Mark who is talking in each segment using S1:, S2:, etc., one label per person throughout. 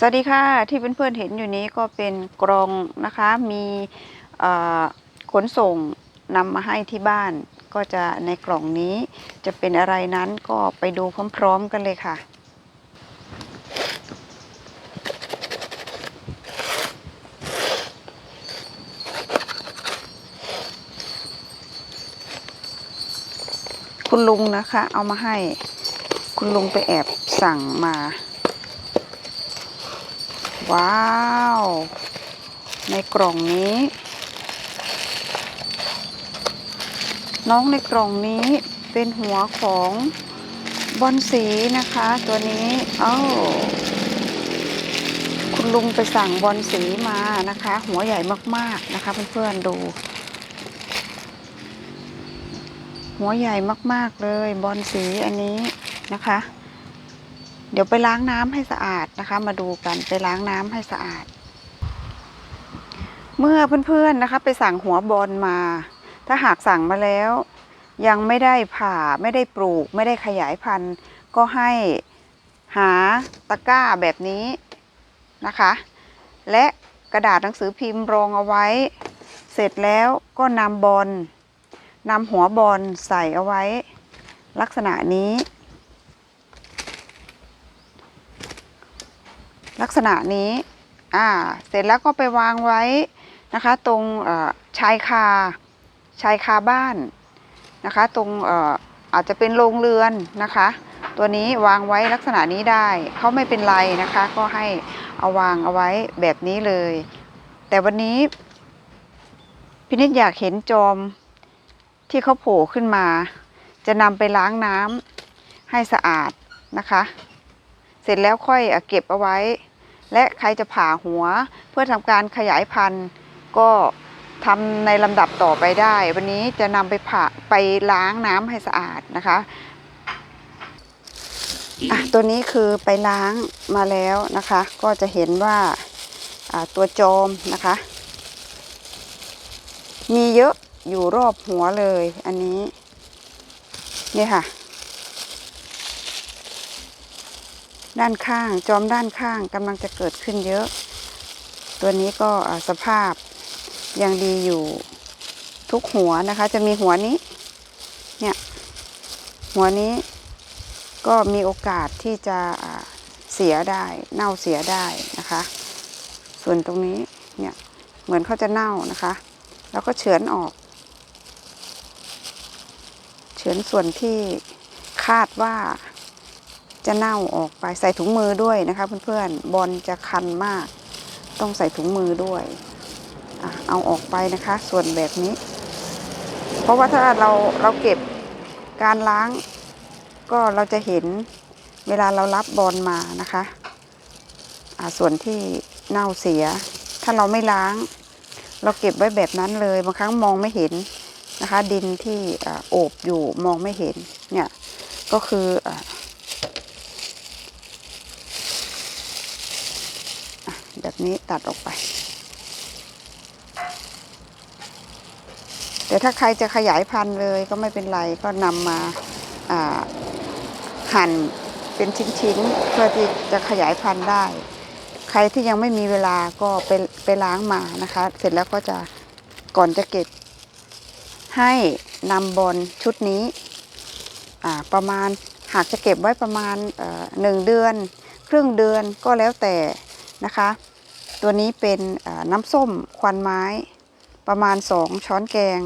S1: สวัสดีค่ะที่เพื่อนๆเห็นอยู่นี้ก็เป็นกรองนะคะมีขนส่งนำมาให้ที่บ้าน ก็จะในกล่องนี้จะเป็นอะไรนั้นก็ไปดูพร้อมๆกันเลยค่ะ คุณลุงนะคะเอามาให้คุณลุงไปแอบสั่งมา ว้าว ในกล่องนี้ น้องในกล่องนี้เป็นหัวของบอนสีนะคะตัวนี้เอ้าคุณลุงไปสั่งบอนสีมานะคะ หัวใหญ่มากๆนะคะเพื่อนๆดู หัวใหญ่มากๆเลยบอนสีอันนี้นะคะ เดี๋ยวไปล้างน้ำให้สะอาดนะคะ มาดูกันไปล้างน้ำให้สะอาด เมื่อเพื่อนๆนะคะ ไปสั่งหัวบอลมา ถ้าหากสั่งมาแล้ว ยังไม่ได้ผ่าไม่ได้ปลูก ไม่ได้ขยายพันธุ์ ก็ให้หาตะกร้าแบบนี้นะคะ และกระดาษหนังสือพิมพ์รองเอาไว้ เสร็จแล้วก็นำบอลนำหัวบอลใส่เอาไว้ ลักษณะนี้ ลักษณะนี้อ่าเสร็จแล้วก็ไปวางไว้นะคะ ตรงชายคาชายคาบ้านนะคะ ตรงอาจจะเป็นโรงเรือนนะคะ ตัวนี้วางไว้ลักษณะนี้ได้เขาไม่เป็นไรนะคะ ก็ให้เอาวางเอาไว้แบบนี้เลย แต่วันนี้พินิจอยากเห็นจอมที่เขาโผล่ขึ้นมา จะนำไปล้างน้ำให้สะอาดนะคะ เสร็จแล้วค่อยเก็บเอาไว้ และใครจะผ่าหัวเพื่อทำการขยายพันธุ์ ก็ทำในลำดับต่อไปได้ วันนี้จะนำไปผ่าไปล้างน้ำให้สะอาดนะคะอะตัวนี้คือไปล้างมาแล้วนะคะ ก็จะเห็นว่าตัวโจมนะคะ มีเยอะอยู่รอบหัวเลยอันนี้นี่ค่ะ ด้านข้าง จอมด้านข้างกำลังจะเกิดขึ้นเยอะ ตัวนี้ก็สภาพยังดีอยู่ทุกหัวนะคะ จะมีหัวนี้ เนี่ย หัวนี้ก็มีโอกาสที่จะเสียได้ เน่าเสียได้นะคะ ส่วนตรงนี้เนี่ยเหมือนเขาจะเน่านะคะ แล้วก็เฉือนออก เฉือนส่วนที่คาดว่า จะเน่าออกไปใส่ถุงมือด้วยนะคะ เพื่อนๆบอลจะคันมาก ต้องใส่ถุงมือด้วยอเอาออกไปนะคะ ส่วนแบบนี้ เพราะว่าถ้าเราเราเก็บการล้าง ก็เราจะเห็นเวลาเรารับบอลมานะคะส่วนที่เน่าเสีย ถ้าเราไม่ล้าง เราเก็บไว้แบบนั้นเลยบางครั้งมองไม่เห็นนะคะ ดินที่อโอบอยู่มองไม่เห็นเนี่ยก็คืออา แบบ นี้ตัดออกไป แต่ถ้าใครจะขยายพันธุ์เลยก็ไม่เป็นไรก็นำมาหั่นเป็นชิ้นๆ เพื่อที่จะขยายพันธุ์ได้ ใครที่ยังไม่มีเวลาก็ไปไปล้างมานะคะ เสร็จแล้วก็จะก่อนจะเก็บ ให้นำบอลชุดนี้ประมาณหากจะเก็บไว้ประมาณหนึ่งเดือน ครึ่งเดือนก็แล้วแต่นะคะ ตัวนี้เป็นน้ำส้มควันไม้ประมาณ 2 ช้อนแกง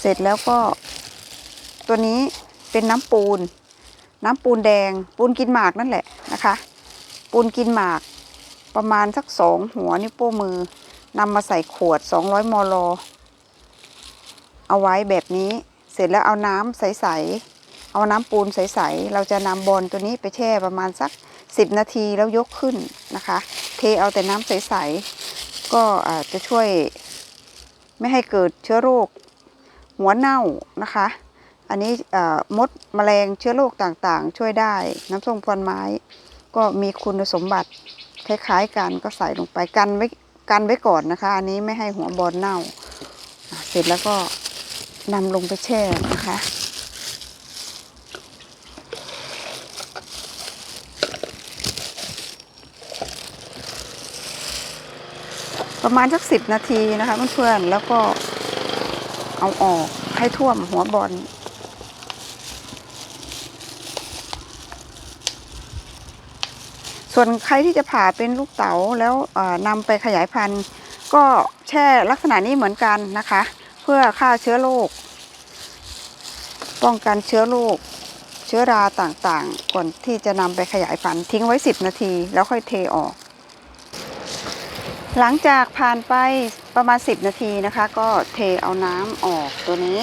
S1: เสร็จแล้วก็ ตัวนี้เป็นน้ำปูน น้ำปูนแดงปูนกินหมากนั่นแหละนะคะ ปูนกินหมากประมาณสักสองหัวนิ้วโป้มือนำมาใส่ขวด 200 มล เอาไว้แบบนี้เสร็จแล้วเอาน้ำใสๆเอาน้ำปูนใสๆเราจะนำบอลตัวนี้ไปแช่ประมาณสัก 10 นาทีแล้วยกขึ้นนะคะ เทเอาแต่น้ำใสๆก็อาจจะช่วยไม่ให้เกิดเชื้อโรคหัวเน่านะคะ อันนี้เอ่อมดแมลงเชื้อโรคต่างๆ ช่วยได้น้ำส้มควันไม้ ก็มีคุณสมบัติคล้ายๆกันก็ใส่ลงไปกันไว้กันไว้ก่อนนะคะ อันนี้ไม่ให้หัวบอลเน่า เสร็จแล้วก็นำลงไปแช่นะคะ ประมาณสักสิบนาทีนะคะเพื่อนๆแล้วก็เอาออกให้ท่วมหัวบอลส่วนใครที่จะผ่าเป็นลูกเต๋าแล้วนำไปขยายพันธุ์ ก็แช่ลักษณะนี้เหมือนกันนะคะ เพื่อฆ่าเชื้อโรคป้องกันเชื้อโรคเชื้อราต่างๆ ก่อนที่จะนำไปขยายพันธุ์ทิ้งไว้ 10 นาที แล้วค่อยเทออก หลังจากผ่านไปประมาณ 10 นาทีนะคะ ก็เทเอาน้ำออกตัวนี้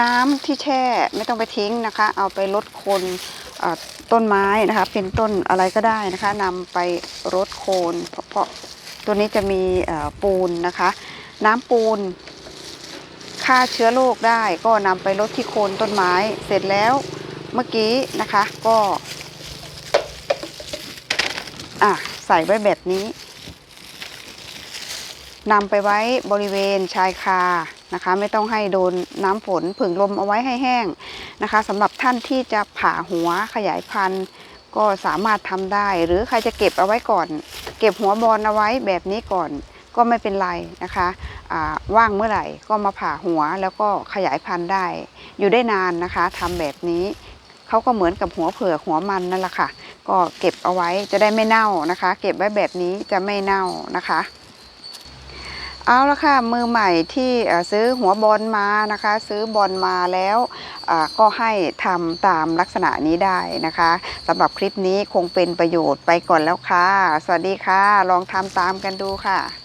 S1: น้ำที่แช่ไม่ต้องไปทิ้งนะคะ เอาไปลดโคนต้นไม้นะคะ เป็นต้นอะไรก็ได้นะคะนำไปรดโคน เพราะตัวนี้จะมีปูนนะคะ น้ำปูน ฆ่าเชื้อโรคได้ก็นำไปลดที่โคนต้นไม้ เสร็จแล้วเมื่อกี้นะคะก็อะใส่ไว้แบบนี้นำไปไว้บริเวณชายคานะคะ ไม่ต้องให้โดนน้ำฝนผึ่งลมเอาไว้ให้แห้งนะคะสำหรับท่านที่จะผ่าหัวขยายพันธุ์ ก็สามารถทำได้ หรือใครจะเก็บเอาไว้ก่อน เก็บหัวบอลเอาไว้แบบนี้ก่อน ก็ไม่เป็นไรนะคะว่างเมื่อไหร่ก็มาผ่าหัวแล้วก็ขยายพันธุ์ได้ อยู่ได้นานนะคะทำแบบนี้เขาก็เหมือนกับหัวเผือกหัวมันนั่นแหละค่ะ ก็เก็บเอาไว้จะได้ไม่เน่านะคะ เก็บไว้แบบนี้จะไม่เน่านะคะเอาละค่ะมือใหม่ที่ซื้อหัวบอลมานะคะ ซื้อบอลมาแล้วก็ให้ทำตามลักษณะนี้ได้นะคะสำหรับคลิปนี้คงเป็นประโยชน์ไปก่อนแล้วค่ะ สวัสดีค่ะ ลองทำตามกันดูค่ะ